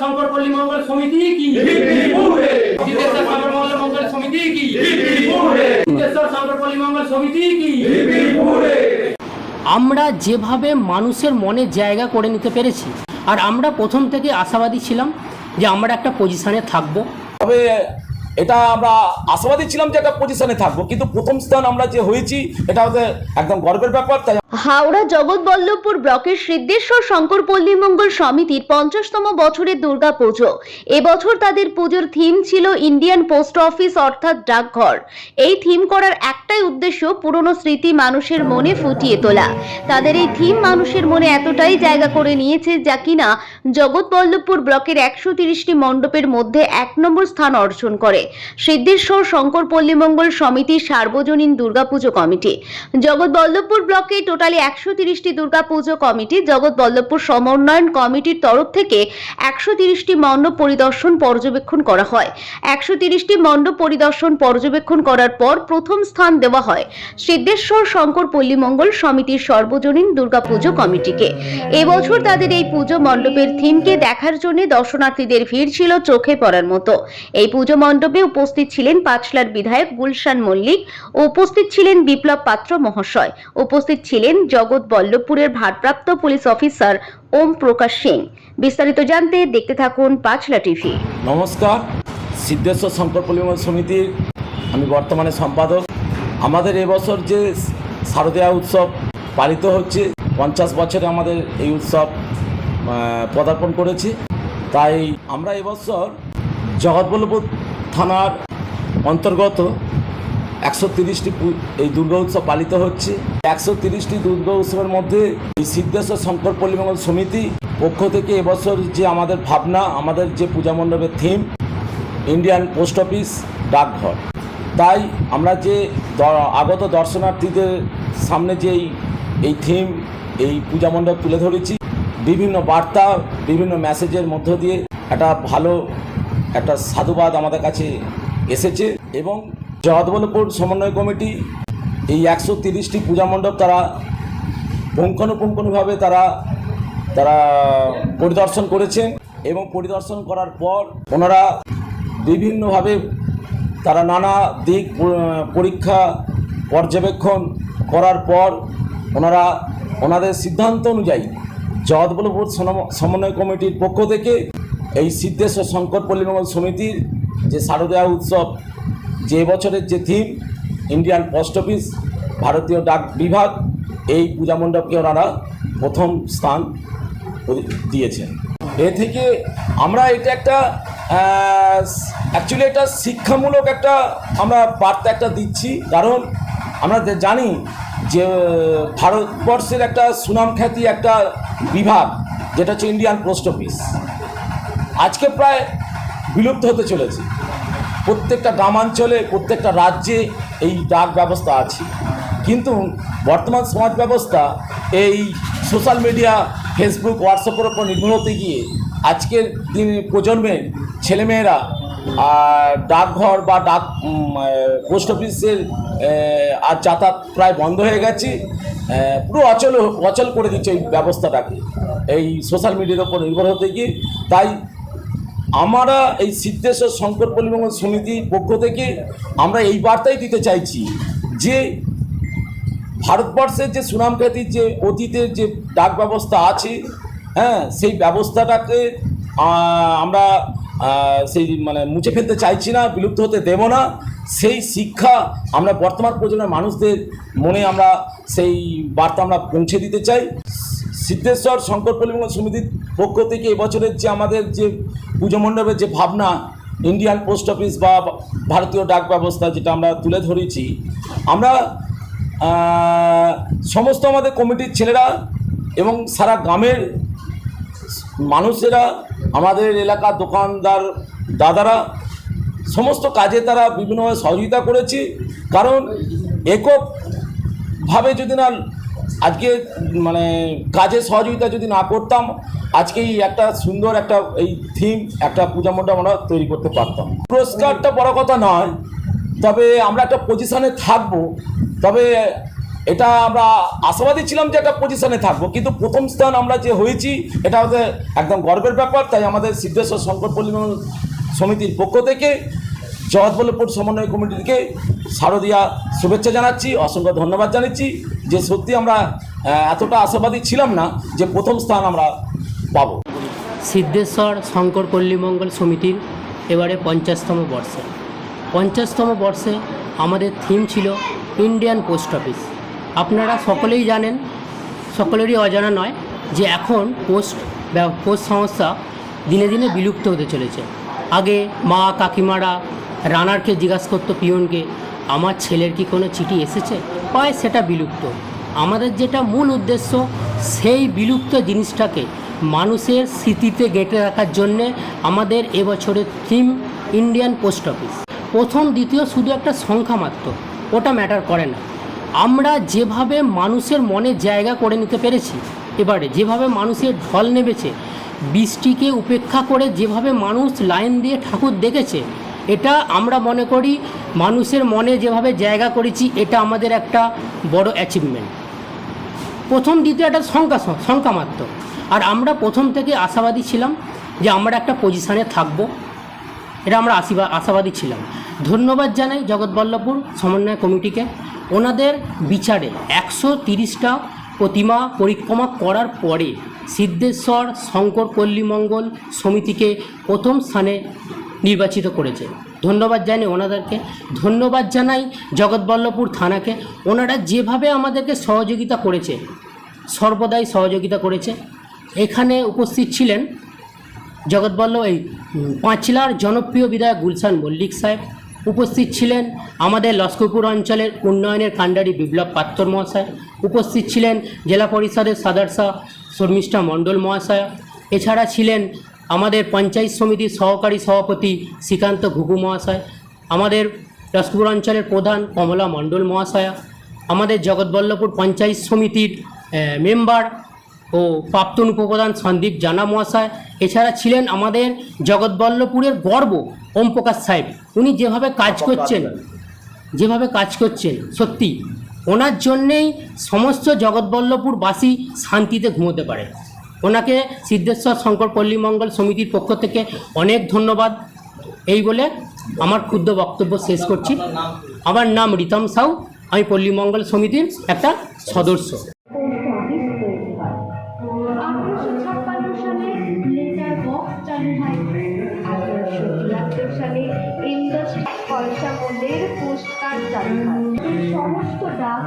শঙ্কর পল্লী মঙ্গল সমিতি কি? সিদ্ধেশ্বর শঙ্কর মঙ্গল মঙ্গল সমিতি কি? সিদ্ধেশ্বর শঙ্কর মঙ্গল সমিতি কি? আমরা যেভাবে মানুষের মনে জায়গা করে নিতে পেরেছি আর আমরা প্রথম থেকে আশাবাদী ছিলাম যে আমরা একটা পজিশনে থাকব। তবে এটা আমরা আশাবাদী ছিলাম যে একটা পজিশনে থাকব কিন্তু প্রথম স্থান আমরা যে হয়েছি এটা হচ্ছে একদম গর্বের ব্যাপার তাই হাওড়া জগৎবল্লভপুর ব্লকের সিদ্ধেশ্বর শঙ্কর পল্লী মঙ্গল সমিতির পঞ্চাশতম বছরের দুর্গা পুজো। এবছর তাদের পুজোর থিম ছিল ইন্ডিয়ান পোস্ট অফিস অর্থাৎ ডাকঘর। এই থিম করার একটাই উদ্দেশ্য পুরনো স্মৃতি মানুষের মনে ফুটিয়ে তোলা। তাদের এই থিম মানুষের মনে এতটাই জায়গা করে নিয়েছে যা কিনা জগৎবল্লভপুর ব্লকের একশো তিরিশটি মণ্ডপের মধ্যে এক নম্বর স্থান অর্জন করে। সিদ্ধেশ্বর শঙ্কর পল্লী মঙ্গল সমিতির সার্বজনীন দুর্গাপুজো কমিটি। জগৎবল্লভপুর ব্লকে টোটালি একশো তিরিশটি দুর্গাপুজো কমিটি জগৎবল্লভপুর সমন্বয়ন কমিটির তরফ থেকে একশো তিরিশটি মণ্ডপ পরিদর্শন পর্যবেক্ষণ করা হয়। একশো তিরিশটি মণ্ডপ পরিদর্শন পর্যবেক্ষণ করার পর প্রথম স্থান দেওয়া হয় সিদ্ধেশ্বর শঙ্কর পল্লী মঙ্গল সমিতির সর্বজনীন দুর্গাপুজো কমিটিকে। এবছর তাদের এই পুজো মণ্ডপের থিমকে দেখার জন্য দর্শনার্থীদের ভিড় ছিল চোখে পড়ার মতো। এই পুজো মণ্ডপে উপস্থিত ছিলেন পাঁচলার বিধায়ক গুলশান মল্লিক, উপস্থিত ছিলেন বিপ্লব পাত্র মহাশয়, উপস্থিত ছিলেন জগৎ বল্লভপুরের ভারপ্রাপ্ত পুলিশ অফিসার ওম প্রকাশ সিং। বিস্তারিত জানতে দেখতে থাকুন পাঁচলা টিভি। নমস্কার, সিদ্ধেশ্বর শঙ্কর পরিমল সমিতির আমি বর্তমানে সম্পাদক। আমাদের এবছর যে শারদীয়া উৎসব পালিত হচ্ছে, পঞ্চাশ বছরে আমাদের এই উৎসব পদার্পণ করেছে। তাই আমরা এবছর জগৎবল্লভপুর থানার অন্তর্গত একশো তিরিশটি এই দুর্গা উৎসব পালিত হচ্ছে। একশো তিরিশটি দুর্গা উৎসবের মধ্যে এই সিদ্ধেশ্বর শঙ্কর পল্লীমঙ্গল সমিতি পক্ষ থেকে এবছর যে আমাদের ভাবনা, আমাদের যে পূজা মণ্ডপের থিম ইন্ডিয়ান পোস্ট অফিস ডাকঘর। তাই আমরা যে আগত দর্শনার্থীদের সামনে যে এই- এই থিম এই পূজা মণ্ডপ তুলে ধরেছি, বিভিন্ন বার্তা, বিভিন্ন মেসেজের মধ্য দিয়ে একটা ভালো, একটা সাধুবাদ আমাদের কাছে এসেছে এবং জগৎবল্লভপুর সমন্বয় কমিটি, এই একশো তিরিশটি পূজা মণ্ডপ তারা পুঙ্খানুপুঙ্খানুভাবে তারা তারা পরিদর্শন করেছেন এবং পরিদর্শন করার পর ওনারা বিভিন্নভাবে তারা নানা দিক পরীক্ষা, পর্যবেক্ষণ করার পর ওনারা ওনাদের সিদ্ধান্ত অনুযায়ী জগৎবল্লভপুর সমন্বয় কমিটির পক্ষ থেকে এই সিদ্ধেশ্বর শঙ্কর পল্লীমঙ্গল সমিতির যে শারদীয়া উৎসব যে বছরের যে থিম ইন্ডিয়ান পোস্ট অফিস ভারতীয় ডাক বিভাগ, এই পূজা মণ্ডপকে ওনারা প্রথম স্থান দিয়েছেন। এ থেকে আমরা এটা একটা অ্যাকচুয়ালি একটা শিক্ষামূলক একটা আমরা বার্তা একটা দিচ্ছি। কারণ আমরা জানি যে, ভারতবর্ষের একটা সুনাম খ্যাতি একটা বিভাগ, যেটা হচ্ছে ইন্ডিয়ান পোস্ট অফিস আজকে প্রায় বিলুপ্ত হতে চলেছে। প্রত্যেকটা গ্রামাঞ্চলে, প্রত্যেকটা রাজ্যে এই ডাক ব্যবস্থা আছে। কিন্তু বর্তমান সমাজ ব্যবস্থা এই সোশ্যাল মিডিয়া, ফেসবুক, হোয়াটসঅ্যাপের ওপর নির্ভর হতে গিয়ে আজকের দিন প্রজন্মের ছেলেমেয়েরা ডাকঘর বা ডাক পোস্ট অফিসের আর যাতায়াত প্রায় বন্ধ হয়ে গেছে। পুরো অচল অচল করে দিচ্ছে এই ব্যবস্থাটাকে। এই সোশ্যাল মিডিয়ার ওপর নির্ভর হতে গিয়ে। তাই আমরা এই সিদ্ধেশ্বর শঙ্কর পরিমঙ্গল সমিতির পক্ষ থেকে আমরা এই বার্তাই দিতে চাইছি যে ভারতবর্ষের যে সুনাম খ্যাতির যে অতীতের যে ডাক ব্যবস্থা আছে হ্যাঁ সেই ব্যবস্থাটাকে আমরা সেই মানে মুছে ফেলতে চাইছি না, বিলুপ্ত হতে দেব না। সেই শিক্ষা আমরা বর্তমান প্রজন্মের মানুষদের মনে আমরা সেই বার্তা আমরা পৌঁছে দিতে চাই। সিদ্ধেশ্বর শঙ্কর পরিমঙ্গল সমিতির পক্ষ থেকে এবছরের যে আমাদের যে পুজো মণ্ডপের যে ভাবনা ইন্ডিয়ান পোস্ট অফিস বা ভারতীয় ডাক ব্যবস্থা যেটা আমরা তুলে ধরেছি, আমরা সমস্ত আমাদের কমিটির ছেলেরা এবং সারা গ্রামের মানুষেরা, আমাদের এলাকার দোকানদার দাদারা, সমস্ত কাজে তারা বিভিন্নভাবে সহযোগিতা করেছি। কারণ এককভাবে যদি না আজকে মানে কাজে সহযোগিতা যদি না করতাম, আজকে একটা সুন্দর একটা এই থিম একটা পূজা মণ্ডপ আমরা তৈরি করতে পারতাম। পুরস্কারটা বড় কথা নয়, তবে আমরা একটা পজিশনে থাকব। তবে এটা আমরা আশাবাদী ছিলাম যে একটা পজিশনে থাকব, কিন্তু প্রথম স্থান আমরা যে হয়েছি, এটা আমাদের একদম গর্বের ব্যাপার। তাই আমাদের সিদ্ধেশ্বর শঙ্কর পল্লীমঙ্গল সমিতির পক্ষ থেকে জগৎবল্লভপুর সমন্বয় কমিটিকে শারদীয়া শুভেচ্ছা জানাচ্ছি, অসংখ্য ধন্যবাদ জানাচ্ছি যে সত্যি আমরা এতটা আশাবাদী ছিলাম না যে প্রথম স্থান আমরা পাবো। সিদ্ধেশ্বর শঙ্কর পল্লীমঙ্গল সমিতির এবারে পঞ্চাশতম বর্ষে। পঞ্চাশতম বর্ষে আমাদের থিম ছিল ইন্ডিয়ান পোস্ট অফিস। আপনারা সকলেই জানেন, সকলেরই অজানা নয় যে এখন পোস্ট পোস্ট সংস্থা দিনে দিনে বিলুপ্ত হতে চলেছে। আগে মা কাকিমারা রানারকে জিজ্ঞাসা করতো, পিয়নকে, আমার ছেলের কি কোনো চিঠি এসেছে? পায় সেটা বিলুপ্ত। আমাদের যেটা মূল উদ্দেশ্য, সেই বিলুপ্ত জিনিসটাকে মানুষের স্মৃতিতে গেঁথে রাখার জন্যে আমাদের এবছরের থিম ইন্ডিয়ান পোস্ট অফিস। প্রথম, দ্বিতীয় শুধু একটা সংখ্যা মাত্র, ওটা ম্যাটার করে না। আমরা যেভাবে মানুষের মনে জায়গা করে নিতে পেরেছি, এবারে যেভাবে মানুষের ঢল নেমেছে, বৃষ্টিকে উপেক্ষা করে যেভাবে মানুষ লাইন দিয়ে ঠাকুর দেখেছে এটা আমরা মনে করি মানুষের মনে যেভাবে জায়গা করেছি, এটা আমাদের একটা বড় অ্যাচিভমেন্ট প্রথম দ্বিতীয় একটা সংখ্যা সংখ্যা মাত্র। আর আমরা প্রথম থেকে আশাবাদী ছিলাম যে আমরা একটা পজিশানে থাকব। এটা আমরা আশীবা আশাবাদী ছিলাম। ধন্যবাদ জানাই জগৎবল্লভপুর সমন্বয় কমিটিকে। ওনাদের বিচারে একশো তিরিশটা প্রতিমা পরিক্রমা করার পরে সিদ্ধেশ্বর, শঙ্কর পল্লীমঙ্গল সমিতিকে প্রথম স্থানে নির্বাচিত করেছে। ধন্যবাদ জানি ওনাদেরকে। ধন্যবাদ জানাই জগৎবল্লভপুর থানাকে। ওনারা যেভাবে আমাদেরকে সহযোগিতা করেছে, সর্বদাই সহযোগিতা করেছে। এখানে উপস্থিত ছিলেন জগৎবল্লভ এই পাঁচলার জনপ্রিয় বিধায়ক গুলশান মল্লিক সাহেব। উপস্থিত ছিলেন আমাদের লস্করপুর অঞ্চলের উন্নয়নের কাণ্ডারি বিপ্লব পাত্র মহাশয়। উপস্থিত ছিলেন জেলা পরিষদের সাদারসা শর্মিষ্ঠা মণ্ডল মহাশয়। এছাড়া ছিলেন আমাদের পঞ্চায়েত সমিতির সহকারী সভাপতি শ্রীকান্ত ঘুঘু মহাশয় আমাদের লস্করপুর অঞ্চলের প্রধান কমলা মণ্ডল মহাশয়া আমাদের জগৎবল্লভপুর পঞ্চায়েত সমিতির মেম্বার ও প্রাক্তন উপপ্রধান সন্দীপ জানা মহাশয় এছাড়া ছিলেন আমাদের জগৎবল্লভপুরের গর্ব ওম প্রকাশ সাহেব। উনি যেভাবে কাজ করছেন যেভাবে কাজ করছেন সত্যি ওনার জন্যেই সমস্ত জগৎবল্লভপুরবাসী শান্তিতে ঘুমোতে পারে। ওনাকে সিদ্ধেশ্বর শঙ্কর পল্লীমঙ্গল সমিতির পক্ষ থেকে অনেক ধন্যবাদ। এই বলে আমার ক্ষুদ্র বক্তব্য শেষ করছি। আমার নাম রিতম সাউ, আমি পল্লীমঙ্গল সমিতির একটা সদস্য। সমস্ত ডাক